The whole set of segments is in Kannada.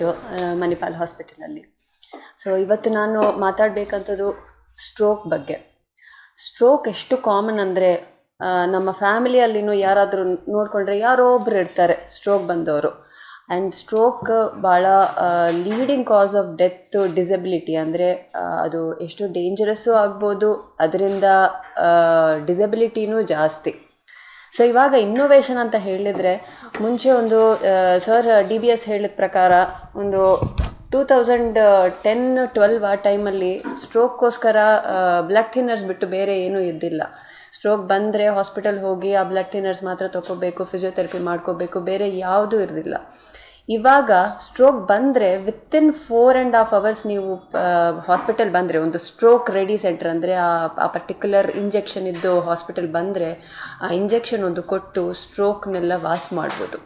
ನ್ಯೂರಾಲಜಿಸ್ಟು ಮಣಿಪಾಲ್ ಹಾಸ್ಪಿಟಲಲ್ಲಿ ಸೊ ಇವತ್ತು ನಾನು ಮಾತಾಡಬೇಕಂಥದ್ದು ಸ್ಟ್ರೋಕ್ ಬಗ್ಗೆ. ಸ್ಟ್ರೋಕ್ ಎಷ್ಟು ಕಾಮನ್ ಅಂದರೆ ನಮ್ಮ ಫ್ಯಾಮಿಲಿಯಲ್ಲಿನೂ ಯಾರಾದರೂ ನೋಡಿಕೊಂಡ್ರೆ ಯಾರೋ ಒಬ್ಬರು ಇರ್ತಾರೆ ಸ್ಟ್ರೋಕ್ ಬಂದವರು. ಆ್ಯಂಡ್ ಸ್ಟ್ರೋಕ್ ಭಾಳ leading cause of death disability ಅಂದರೆ ಅದು ಎಷ್ಟು ಡೇಂಜರಸ್ಸು ಆಗ್ಬೋದು, ಅದರಿಂದ ಡಿಸಬಿಲಿಟಿನೂ ಜಾಸ್ತಿ. ಸೊ ಇವಾಗ ಇನ್ನೋವೇಷನ್ ಅಂತ ಹೇಳಿದರೆ, ಮುಂಚೆ ಒಂದು ಸರ್ ಡಿ ಬಿ ಎಸ್ ಹೇಳಿದ ಪ್ರಕಾರ ಒಂದು ಟೂ ತೌಸಂಡ್ ಟೆನ್ ಟ್ವೆಲ್ವ್ ಆ ಟೈಮಲ್ಲಿ ಸ್ಟ್ರೋಕ್ಗೋಸ್ಕರ ಬ್ಲಡ್ ಥಿನ್ನರ್ಸ್ ಬಿಟ್ಟು ಬೇರೆ ಏನೂ ಇದ್ದಿಲ್ಲ. ಸ್ಟ್ರೋಕ್ ಬಂದರೆ ಹಾಸ್ಪಿಟಲ್ ಹೋಗಿ ಆ ಬ್ಲಡ್ ಥಿನ್ನರ್ಸ್ ಮಾತ್ರ ತೊಗೋಬೇಕು ಫಿಸಿಯೋಥೆರಪಿ ಮಾಡ್ಕೋಬೇಕು, ಬೇರೆ ಯಾವುದೂ ಇರಲಿಲ್ಲ ಇವಾಗ ಸ್ಟ್ರೋಕ್ ಬಂದರೆ within four and half hours ನೀವು ಹಾಸ್ಪಿಟಲ್ ಬಂದರೆ, ಒಂದು ಸ್ಟ್ರೋಕ್ ರೆಡಿ ಸೆಂಟರ್ ಅಂದರೆ ಆ ಆ ಪರ್ಟಿಕ್ಯುಲರ್ ಇಂಜೆಕ್ಷನ್ ಇದ್ದು ಹಾಸ್ಪಿಟಲ್ ಬಂದರೆ, ಆ ಇಂಜೆಕ್ಷನ್ ಒಂದು ಕೊಟ್ಟು ಸ್ಟ್ರೋಕ್ನೆಲ್ಲ ವಾಸ್ ಮಾಡ್ಬೋದು.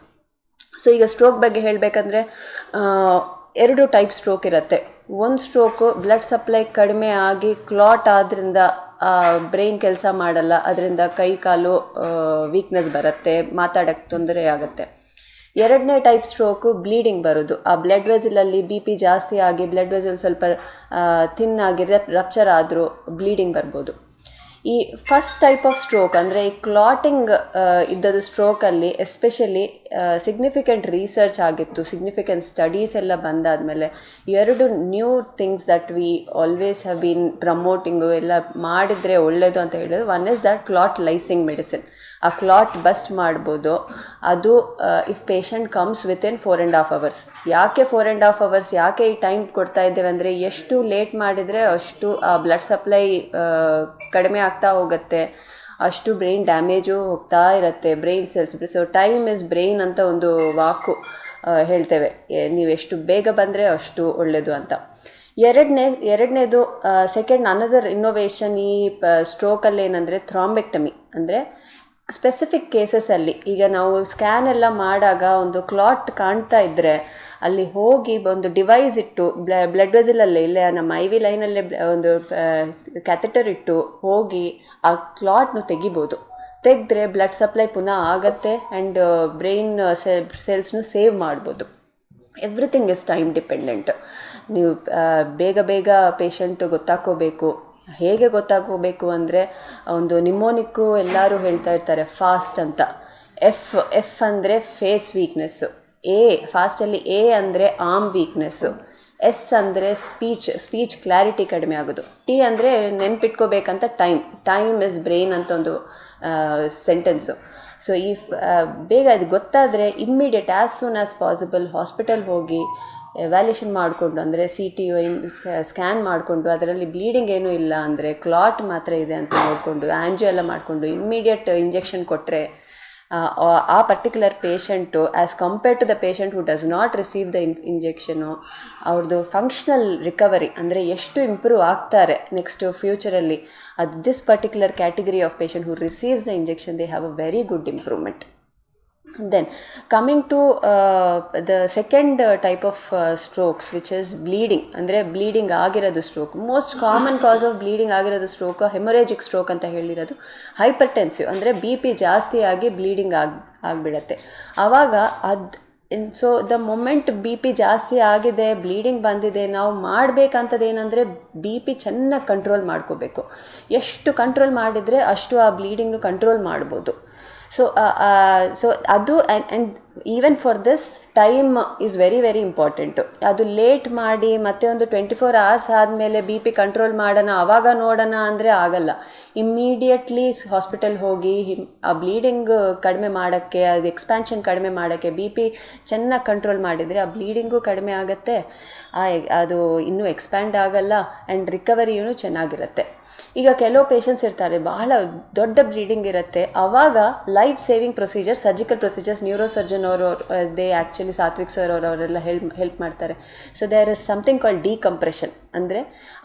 ಸೊ ಈಗ ಸ್ಟ್ರೋಕ್ ಬಗ್ಗೆ ಹೇಳಬೇಕಂದ್ರೆ ಎರಡು ಟೈಪ್ ಸ್ಟ್ರೋಕ್ ಇರುತ್ತೆ. ಒಂದು ಸ್ಟ್ರೋಕು ಬ್ಲಡ್ ಸಪ್ಲೈ ಕಡಿಮೆ ಆಗಿ ಕ್ಲಾಟ್ ಆದ್ದರಿಂದ ಬ್ರೈನ್ ಕೆಲಸ ಮಾಡಲ್ಲ, ಅದರಿಂದ ಕೈ ಕಾಲು ವೀಕ್ನೆಸ್ ಬರುತ್ತೆ ಮಾತಾಡೋಕ್ಕೆ ತೊಂದರೆ ಆಗುತ್ತೆ. ಎರಡನೇ ಟೈಪ್ ಸ್ಟ್ರೋಕು ಬ್ಲೀಡಿಂಗ್ ಬರೋದು. ಆ ಬ್ಲಡ್ ವೆಸಲಲ್ಲಿ ಬಿ ಪಿ ಜಾಸ್ತಿ ಆಗಿ ಬ್ಲಡ್ ವೆಸಲ್ ಸ್ವಲ್ಪ ಥಿನ್ ಆಗಿ ರೆಪ್ ರಪ್ಚರ್ ಆದರೂ ಬ್ಲೀಡಿಂಗ್ ಬರ್ಬೋದು. ಈ ಫಸ್ಟ್ ಟೈಪ್ ಆಫ್ ಸ್ಟ್ರೋಕ್ ಅಂದರೆ ಈ ಕ್ಲಾಟಿಂಗ್ ಇದ್ದದ್ದು ಸ್ಟ್ರೋಕಲ್ಲಿ ಎಸ್ಪೆಷಲಿ ಸಿಗ್ನಿಫಿಕೆಂಟ್ ರಿಸರ್ಚ್ ಆಗಿತ್ತು ಸಿಗ್ನಿಫಿಕೆಂಟ್ ಸ್ಟಡೀಸ್ ಎಲ್ಲ ಬಂದಾದಮೇಲೆ ಎರಡು new things that we always have been promoting ಎಲ್ಲ ಮಾಡಿದರೆ ಒಳ್ಳೆಯದು ಅಂತ ಹೇಳೋದು one is that clot lysing medicine ಆ ಕ್ಲಾಟ್ ಬಸ್ಟ್ ಮಾಡ್ಬೋದು, ಅದು if patient comes within four and half hours ಯಾಕೆ ಫೋರ್ ಆ್ಯಂಡ್ ಹಾಫ್ ಅವರ್ಸ್ ಯಾಕೆ ಈ ಟೈಮ್ ಕೊಡ್ತಾ ಇದ್ದೇವೆ ಅಂದರೆ ಎಷ್ಟು ಲೇಟ್ ಮಾಡಿದರೆ ಅಷ್ಟು, ಆ ಬ್ಲಡ್ ಸಪ್ಲೈ ಕಡಿಮೆ ಆಗ್ತಾ ಹೋಗುತ್ತೆ, ಅಷ್ಟು ಬ್ರೈನ್ ಡ್ಯಾಮೇಜು ಹೋಗ್ತಾ ಇರುತ್ತೆ brain cells so time is brain ಅಂತ ಒಂದು ವಾಕು ಹೇಳ್ತೇವೆ. ನೀವು ಎಷ್ಟು ಬೇಗ ಬಂದರೆ ಅಷ್ಟು ಒಳ್ಳೆಯದು ಅಂತ. ಎರಡನೇ, ಎರಡನೇದು ಸೆಕೆಂಡ್ ಅನದರ್ ಇನ್ನೋವೇಷನ್ ಈ, ಪ ಸ್ಟ್ರೋಕಲ್ಲಿ ಏನಂದರೆ ಥ್ರಾಂಬೆಕ್ಟಮಿ ಅಂದರೆ ಸ್ಪೆಸಿಫಿಕ್ ಕೇಸಸಲ್ಲಿ ಈಗ ನಾವು ಸ್ಕ್ಯಾನ್ ಎಲ್ಲ ಮಾಡಾಗ ಒಂದು ಕ್ಲಾಟ್ ಕಾಣ್ತಾ ಇದ್ದರೆ ಅಲ್ಲಿ ಹೋಗಿ ಒಂದು ಡಿವೈಸ್ ಇಟ್ಟು, ಬ್ಲ ಬ್ಲಡ್ ವೆಸಲಲ್ಲೇ ಇಲ್ಲೇ ನಮ್ಮ ಐ ವಿ ಲೈನಲ್ಲೇ ಒಂದು ಕ್ಯಾಥೆಟರ್ ಇಟ್ಟು ಹೋಗಿ ಆ ಕ್ಲಾಟ್ನು ತೆಗಿಬೋದು. ತೆಗೆದ್ರೆ ಬ್ಲಡ್ ಸಪ್ಲೈ ಪುನಃ ಆಗತ್ತೆ ಆ್ಯಂಡ್ ಬ್ರೈನ್ ಸೆಲ್ಸ್ನು ಸೇವ್ ಮಾಡ್ಬೋದು. ಎವ್ರಿಥಿಂಗ್ ಇಸ್ ಟೈಮ್ ಡಿಪೆಂಡೆಂಟ್ ನೀವು ಬೇಗ ಬೇಗ ಪೇಷಂಟ್ ಗೊತ್ತಾಕೋಬೇಕು. ಹೇಗೆ ಗೊತ್ತಾಗೋಬೇಕು ಅಂದರೆ, ಒಂದು ನಿಮೋನಿಕ್ಕು ಎಲ್ಲರೂ ಹೇಳ್ತಾ ಇರ್ತಾರೆ ಫಾಸ್ಟ್ ಅಂತ. ಎಫ್ ಎಫ್ ಅಂದರೆ ಫೇಸ್ ವೀಕ್ನೆಸ್ಸು ಎ ಫಾಸ್ಟಲ್ಲಿ ಎ ಅಂದರೆ ಆರ್ಮ್ ವೀಕ್ನೆಸ್ಸು ಎಸ್ ಅಂದರೆ ಸ್ಪೀಚ್ ಸ್ಪೀಚ್ ಕ್ಲಾರಿಟಿ ಕಡಿಮೆ ಆಗೋದು. ಟಿ ಅಂದರೆ ನೆನ್ಪಿಟ್ಕೋಬೇಕಂತ ಟೈಮ್ ಟೈಮ್ ಇಸ್ ಬ್ರೈನ್ ಅಂತ ಒಂದು ಸೆಂಟೆನ್ಸು ಸೊ ಈ ಬೇಗ ಅದು ಗೊತ್ತಾದರೆ immediate as soon as possible hospital ಹೋಗಿ ಎವ್ಯಾಲ್ಯೂಷನ್ ಮಾಡಿಕೊಂಡು, ಅಂದರೆ ಸಿ ಟಿ ಯು ಸ್ಕ್ಯಾನ್ ಮಾಡಿಕೊಂಡು, ಅದರಲ್ಲಿ ಬ್ಲೀಡಿಂಗ್ ಏನೂ ಇಲ್ಲ ಅಂದರೆ ಕ್ಲಾಟ್ ಮಾತ್ರ ಇದೆ ಅಂತ ನೋಡಿಕೊಂಡು ಆ್ಯಂಜು ಎಲ್ಲ ಮಾಡಿಕೊಂಡು ಇಮ್ಮಿಡಿಯೇಟ್ ಇಂಜೆಕ್ಷನ್ ಕೊಟ್ಟರೆ ಆ particular patient as compared to the patient who does not receive the in injection ಅವ್ರದ್ದು ಫಂಕ್ಷನಲ್ ರಿಕವರಿ ಅಂದರೆ ಎಷ್ಟು ಇಂಪ್ರೂವ್ ಆಗ್ತಾರೆ ನೆಕ್ಸ್ಟು ಫ್ಯೂಚರಲ್ಲಿ ಅದು this particular category of patient who receives the injection they have a very good improvement then coming to uh, the second uh, type of uh, strokes which is bleeding ಅಂದರೆ ಬ್ಲೀಡಿಂಗ್ ಆಗಿರೋದು stroke most common cause of bleeding ಆಗಿರೋದು ಸ್ಟ್ರೋಕ್ ಹೆಮೊರೇಜಿಕ್ ಸ್ಟ್ರೋಕ್ ಅಂತ ಹೇಳಿರೋದು ಹೈಪರ್ ಟೆನ್ಸಿವ್ ಅಂದರೆ ಬಿ ಪಿ ಜಾಸ್ತಿ ಆಗಿ ಬ್ಲೀಡಿಂಗ್ ಆಗಿ ಆಗಿಬಿಡತ್ತೆ. ಆವಾಗ ಅದು in so the moment B P ಜಾಸ್ತಿ ಆಗಿದೆ ಬ್ಲೀಡಿಂಗ್ ಬಂದಿದೆ ನಾವು ಮಾಡಬೇಕಂಥದ್ದು ಏನಂದರೆ ಬಿ ಪಿ ಚೆನ್ನಾಗಿ ಕಂಟ್ರೋಲ್ ಮಾಡ್ಕೋಬೇಕು. ಎಷ್ಟು ಕಂಟ್ರೋಲ್ ಮಾಡಿದರೆ ಅಷ್ಟು ಆ ಬ್ಲೀಡಿಂಗ್ನು ಕಂಟ್ರೋಲ್ ಮಾಡ್ಬೋದು. ಸೊ ಸೊ ಅದು and and even for this time is very very important ಅದು ಲೇಟ್ ಮಾಡಿ ಮತ್ತೆ ಒಂದು ಟ್ವೆಂಟಿ ಫೋರ್ ಅವರ್ಸ್ ಆದಮೇಲೆ ಬಿ ಪಿ ಕಂಟ್ರೋಲ್ ಮಾಡೋಣ ಆವಾಗ ನೋಡೋಣ ಅಂದರೆ ಆಗಲ್ಲ. ಇಮ್ಮಿಡಿಯೇಟ್ಲಿ ಹಾಸ್ಪಿಟಲ್ ಹೋಗಿ, ಆ ಬ್ಲೀಡಿಂಗ್ ಕಡಿಮೆ ಮಾಡೋಕ್ಕೆ, ಅದು ಎಕ್ಸ್ಪ್ಯಾನ್ಷನ್ ಕಡಿಮೆ ಮಾಡೋಕ್ಕೆ ಬಿ ಪಿ ಚೆನ್ನಾಗಿ ಕಂಟ್ರೋಲ್ ಮಾಡಿದರೆ ಆ ಬ್ಲೀಡಿಂಗು ಕಡಿಮೆ ಆಗುತ್ತೆ. ಆ, ಅದು ಇನ್ನೂ ಎಕ್ಸ್ಪ್ಯಾಂಡ್ ಆಗಲ್ಲ ಆ್ಯಂಡ್ ರಿಕವರಿಯೂ ಚೆನ್ನಾಗಿರುತ್ತೆ. ಈಗ ಕೆಲವು ಪೇಷಂಟ್ಸ್ ಇರ್ತಾರೆ, ಬಹಳ ದೊಡ್ಡ ಬ್ಲೀಡಿಂಗ್ ಇರುತ್ತೆ. ಆವಾಗ life saving procedure surgical procedures neurosurgeon ಅವರು ದೇ ಆ್ಯಕ್ಚುಲಿ ಸಾತ್ವಿಕ್ ಸರ್ ಅವರು ಅವರೆಲ್ಲ ಹೆಲ್ಪ್ ಹೆಲ್ಪ್ ಮಾಡ್ತಾರೆ. So there is something call decompression ಅಂದರೆ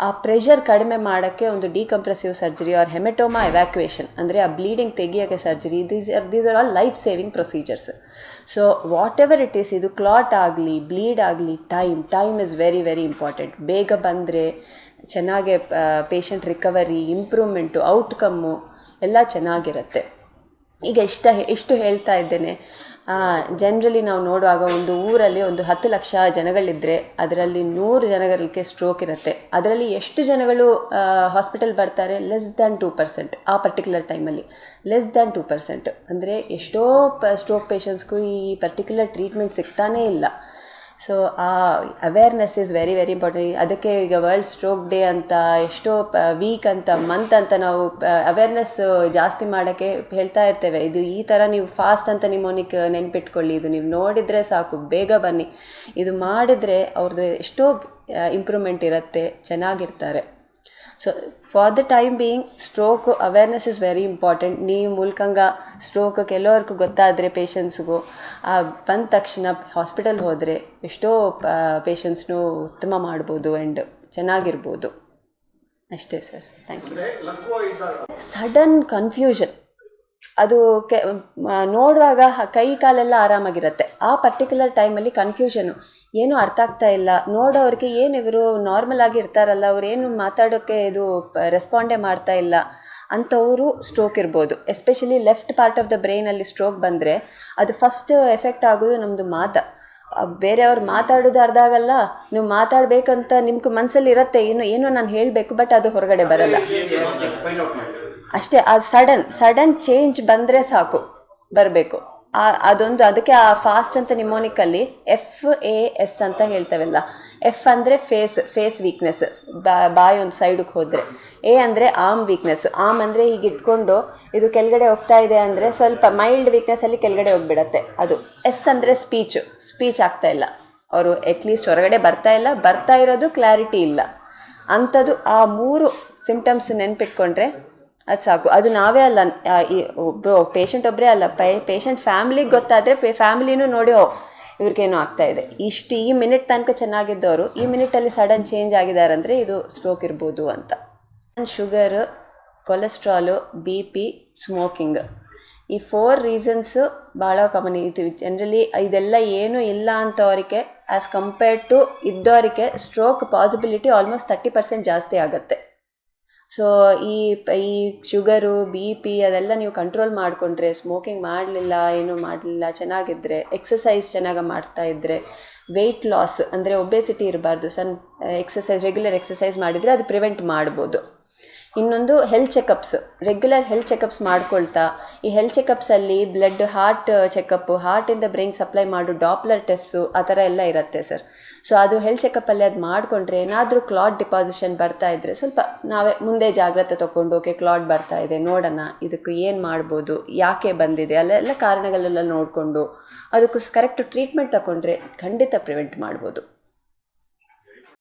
ಆ ಪ್ರೆಷರ್ ಕಡಿಮೆ ಮಾಡೋಕ್ಕೆ ಒಂದು ಡಿಕಂಪ್ರೆಸಿವ್ ಸರ್ಜರಿ ಆರ್ ಹೆಮೆಟೋಮಾ ಎವ್ಯಾಕ್ಯುಯೇಷನ್ ಅಂದರೆ ಆ bleeding ತೆಗಿಯೋಕ್ಕೆ surgery these are these are all life saving procedures so whatever it is ಇದು ಕ್ಲಾಟ್ ಆಗಲಿ ಬ್ಲೀಡ್ ಆಗಲಿ time time is very very important ಬೇಗ ಬಂದರೆ ಚೆನ್ನಾಗೆ ಪೇಷಂಟ್ ರಿಕವರಿ ಇಂಪ್ರೂವ್ಮೆಂಟು ಔಟ್ಕಮ್ಮು ಎಲ್ಲ ಚೆನ್ನಾಗಿರುತ್ತೆ. ಈಗ ಇಷ್ಟ, ಇಷ್ಟು ಹೇಳ್ತಾ ಇದ್ದೇನೆ. ಜನರಲಿ ನಾವು ನೋಡುವಾಗ ಒಂದು ಊರಲ್ಲಿ ಒಂದು ಹತ್ತು ಲಕ್ಷ ಜನಗಳಿದ್ದರೆ ಅದರಲ್ಲಿ ನೂರು ಜನಗಳಿಗೆ ಸ್ಟ್ರೋಕ್ ಇರುತ್ತೆ. ಅದರಲ್ಲಿ ಎಷ್ಟು ಜನಗಳು ಹಾಸ್ಪಿಟಲ್ ಬರ್ತಾರೆ? ಲೆಸ್ ದ್ಯಾನ್ ಟೂ ಪರ್ಸೆಂಟ್ ಆ ಪರ್ಟಿಕ್ಯುಲರ್ ಟೈಮಲ್ಲಿ ಲೆಸ್ ದ್ಯಾನ್ ಟೂ ಪರ್ಸೆಂಟ್ ಅಂದರೆ ಎಷ್ಟೋ ಪ ಸ್ಟ್ರೋಕ್ ಪೇಷಂಟ್ಸ್ಗೂ ಈ ಪರ್ಟಿಕ್ಯುಲರ್ ಟ್ರೀಟ್ಮೆಂಟ್ ಸಿಗ್ತಾನೇ ಇಲ್ಲ. ಸೊ ಆ awareness is very very important ಅದಕ್ಕೆ ಈಗ ವರ್ಲ್ಡ್ ಸ್ಟ್ರೋಕ್ ಡೇ ಅಂತ, ಎಷ್ಟೋ ವೀಕ್ ಅಂತ ಮಂತ್ ಅಂತ ನಾವು ಅವೇರ್ನೆಸ್ ಜಾಸ್ತಿ ಮಾಡೋಕ್ಕೆ ಹೇಳ್ತಾ ಇರ್ತೇವೆ. ಇದು ಈ ಥರ ನೀವು ಫಾಸ್ಟ್ ಅಂತ ನಿಮ್ಮೋನಿಕ್ ನೆನ್ಪಿಟ್ಕೊಳ್ಳಿ. ಇದು ನೀವು ನೋಡಿದರೆ ಸಾಕು, ಬೇಗ ಬನ್ನಿ. ಇದು ಮಾಡಿದರೆ ಅವ್ರದ್ದು ಎಷ್ಟೋ ಇಂಪ್ರೂವ್ಮೆಂಟ್ ಇರುತ್ತೆ, ಚೆನ್ನಾಗಿರ್ತಾರೆ. So for the time being stroke awareness is very important ನೀವು ಮೂಲಕಂಗ ಸ್ಟ್ರೋಕ್ ಕೆಲವರ್ಗೂ ಗೊತ್ತಾದರೆ ಪೇಷಂಟ್ಸ್ಗೂ ಬಂದ ತಕ್ಷಣ ಹಾಸ್ಪಿಟಲ್ ಹೋದರೆ ಎಷ್ಟೋ ಪೇಷಂಟ್ಸ್ನು ಉತ್ತಮ ಮಾಡ್ಬೋದು ಆ್ಯಂಡ್ ಚೆನ್ನಾಗಿರ್ಬೋದು. ಅಷ್ಟೇ sir thank you sudden confusion ಅದು ಕೆ ನೋಡುವಾಗ ಕೈ ಕಾಲೆಲ್ಲ ಆರಾಮಾಗಿರುತ್ತೆ ಆ ಪರ್ಟಿಕ್ಯುಲರ್ ಟೈಮಲ್ಲಿ ಕನ್ಫ್ಯೂಷನು ಏನು ಅರ್ಥ ಆಗ್ತಾ ಇಲ್ಲ ನೋಡೋರಿಗೆ ಏನು ಇವರು ನಾರ್ಮಲ್ ಆಗಿ ಇರ್ತಾರಲ್ಲ ಏನು ಮಾತಾಡೋಕ್ಕೆ ಇದು ರೆಸ್ಪಾಂಡೇ ಮಾಡ್ತಾ ಇಲ್ಲ ಅಂಥವರು ಸ್ಟ್ರೋಕ್ ಇರ್ಬೋದು especially left part of the ಬ್ರೈನಲ್ಲಿ stroke ಬಂದರೆ ಅದು ಫಸ್ಟ್ ಎಫೆಕ್ಟ್ ಆಗೋದು ನಮ್ಮದು ಮಾತು ಬೇರೆಯವ್ರು ಮಾತಾಡೋದು ಅರ್ಧ ಆಗಲ್ಲ ನೀವು ಮಾತಾಡಬೇಕಂತ ನಿಮ್ಗೆ ಮನಸ್ಸಲ್ಲಿ ಇರುತ್ತೆ ಏನು ಏನೋ ನಾನು ಹೇಳಬೇಕು ಬಟ್ ಅದು ಹೊರಗಡೆ ಬರಲ್ಲ ಅಷ್ಟೇ ಆ ಸಡನ್ ಸಡನ್ ಚೇಂಜ್ ಬಂದರೆ ಸಾಕು, ಬರಬೇಕು. ಅದೊಂದು, ಅದಕ್ಕೆ ಆ ಫಾಸ್ಟ್ ಅಂತ ನಿಮೋನಿಕಲ್ಲಿ ಎಫ್ ಎ ಎಸ್ ಅಂತ ಹೇಳ್ತೇವಲ್ಲ. ಎಫ್ ಅಂದರೆ ಫೇಸ್ ಫೇಸ್ ವೀಕ್ನೆಸ್ ಬಾಯಿ ಒಂದು ಸೈಡಿಗೆ ಹೋದರೆ. ಎ ಅಂದರೆ ಆಮ್ ವೀಕ್ನೆಸ್ ಆಮ್ ಅಂದರೆ ಹೀಗೆ ಇಟ್ಕೊಂಡು ಇದು ಕೆಳಗಡೆ ಹೋಗ್ತಾ ಇದೆ ಅಂದರೆ ಸ್ವಲ್ಪ ಮೈಲ್ಡ್ ವೀಕ್ನೆಸ್ಸಲ್ಲಿ ಕೆಳಗಡೆ ಹೋಗ್ಬಿಡತ್ತೆ ಅದು. ಎಸ್ ಅಂದರೆ ಸ್ಪೀಚು ಸ್ಪೀಚ್ ಆಗ್ತಾ ಇಲ್ಲ. ಅವರು ಅಟ್ಲೀಸ್ಟ್ ಹೊರಗಡೆ ಬರ್ತಾ ಇಲ್ಲ, ಬರ್ತಾ ಇರೋದು ಕ್ಲಾರಿಟಿ ಇಲ್ಲ. ಅಂಥದ್ದು ಆ ಮೂರು ಸಿಂಪ್ಟಮ್ಸ್ ನೆನ್ಪಿಟ್ಕೊಂಡ್ರೆ ಅದು ಸಾಕು. ಅದು ನಾವೇ ಅಲ್ಲ ಈ ಒಬ್ಬರು ಪೇಷಂಟ್ ಒಬ್ಬರೇ ಅಲ್ಲ, ಪೇ ಪೇಷಂಟ್ ಫ್ಯಾಮ್ಲಿಗೆ ಗೊತ್ತಾದರೆ ಪೇ ಫ್ಯಾಮಿಲಿನೂ ನೋಡಿ ಇವ್ರಿಗೇನೋ ಆಗ್ತಾ ಇದೆ. ಇಷ್ಟು ಈ ಮಿನಿಟ್ ತನಕ ಚೆನ್ನಾಗಿದ್ದವರು, ಈ ಮಿನಿಟಲ್ಲಿ ಸಡನ್ ಚೇಂಜ್ ಆಗಿದ್ದಾರೆ ಅಂದರೆ ಇದು ಸ್ಟ್ರೋಕ್ ಇರ್ಬೋದು ಅಂತ. Sugar cholesterol B P smoking ಈ ಫೋರ್ ರೀಸನ್ಸು ಭಾಳ ಕಾಮನ್ ಇದು ಜನರಲಿ ಇದೆಲ್ಲ ಏನೂ ಇಲ್ಲ ಅಂತವರಿಗೆ ಆ್ಯಸ್ ಕಂಪೇರ್ಡ್ ಟು ಇದ್ದವರಿಗೆ stroke possibility almost thirty percent ಜಾಸ್ತಿ ಆಗುತ್ತೆ. ಸೊ ಈ ಈ ಶುಗರು ಬಿ ಪಿ ಅದೆಲ್ಲ ನೀವು ಕಂಟ್ರೋಲ್ ಮಾಡಿಕೊಂಡ್ರೆ ಸ್ಮೋಕಿಂಗ್ ಮಾಡಲಿಲ್ಲ, ಏನು ಮಾಡಲಿಲ್ಲ ಚೆನ್ನಾಗಿದ್ದರೆ ಎಕ್ಸಸೈಸ್ ಚೆನ್ನಾಗಿ ಮಾಡ್ತಾ ಇದ್ದರೆ ವೆಯ್ಟ್ ಲಾಸ್ ಅಂದರೆ ಒಬೆಸಿಟಿ ಇರಬಾರ್ದು. ಸನ್ ಎಕ್ಸಸೈಸ್ ರೆಗ್ಯುಲರ್ ಎಕ್ಸಸೈಸ್ ಮಾಡಿದರೆ ಅದು ಪ್ರಿವೆಂಟ್ ಮಾಡ್ಬೋದು. ಇನ್ನೊಂದು health checkups regular health checkups ಮಾಡ್ಕೊಳ್ತಾ, ಈ ಹೆಲ್ತ್ ಚೆಕಪ್ಸಲ್ಲಿ ಬ್ಲಡ್ ಹಾರ್ಟ್ ಚೆಕಪ್ಪು ಹಾರ್ಟಿಂದ ಬ್ರೈನ್ ಸಪ್ಲೈ ಮಾಡು ಡಾಪ್ಲರ್ ಟೆಸ್ಸು ಆ ಥರ ಎಲ್ಲ ಇರುತ್ತೆ ಸರ್ ಸೊ ಅದು ಹೆಲ್ತ್ ಚೆಕಪ್ಪಲ್ಲಿ ಅದು ಮಾಡಿಕೊಂಡ್ರೆ ಏನಾದರೂ ಕ್ಲಾಟ್ ಡಿಪಾಸಿಷನ್ ಬರ್ತಾ ಇದ್ದರೆ ಸ್ವಲ್ಪ ನಾವೇ ಮುಂದೆ ಜಾಗ್ರತೆ ತೊಗೊಂಡು ಓಕೆ ಕ್ಲಾಟ್ ಬರ್ತಾ ಇದೆ, ನೋಡೋಣ, ಇದಕ್ಕೆ ಏನು ಮಾಡ್ಬೋದು, ಯಾಕೆ ಬಂದಿದೆ, ಅಲ್ಲೆಲ್ಲ ಕಾರಣಗಳೆಲ್ಲ ನೋಡಿಕೊಂಡು, ಅದಕ್ಕೂ ಕರೆಕ್ಟ್ ಟ್ರೀಟ್ಮೆಂಟ್ ತಗೊಂಡ್ರೆ ಖಂಡಿತ ಪ್ರಿವೆಂಟ್ ಮಾಡ್ಬೋದು.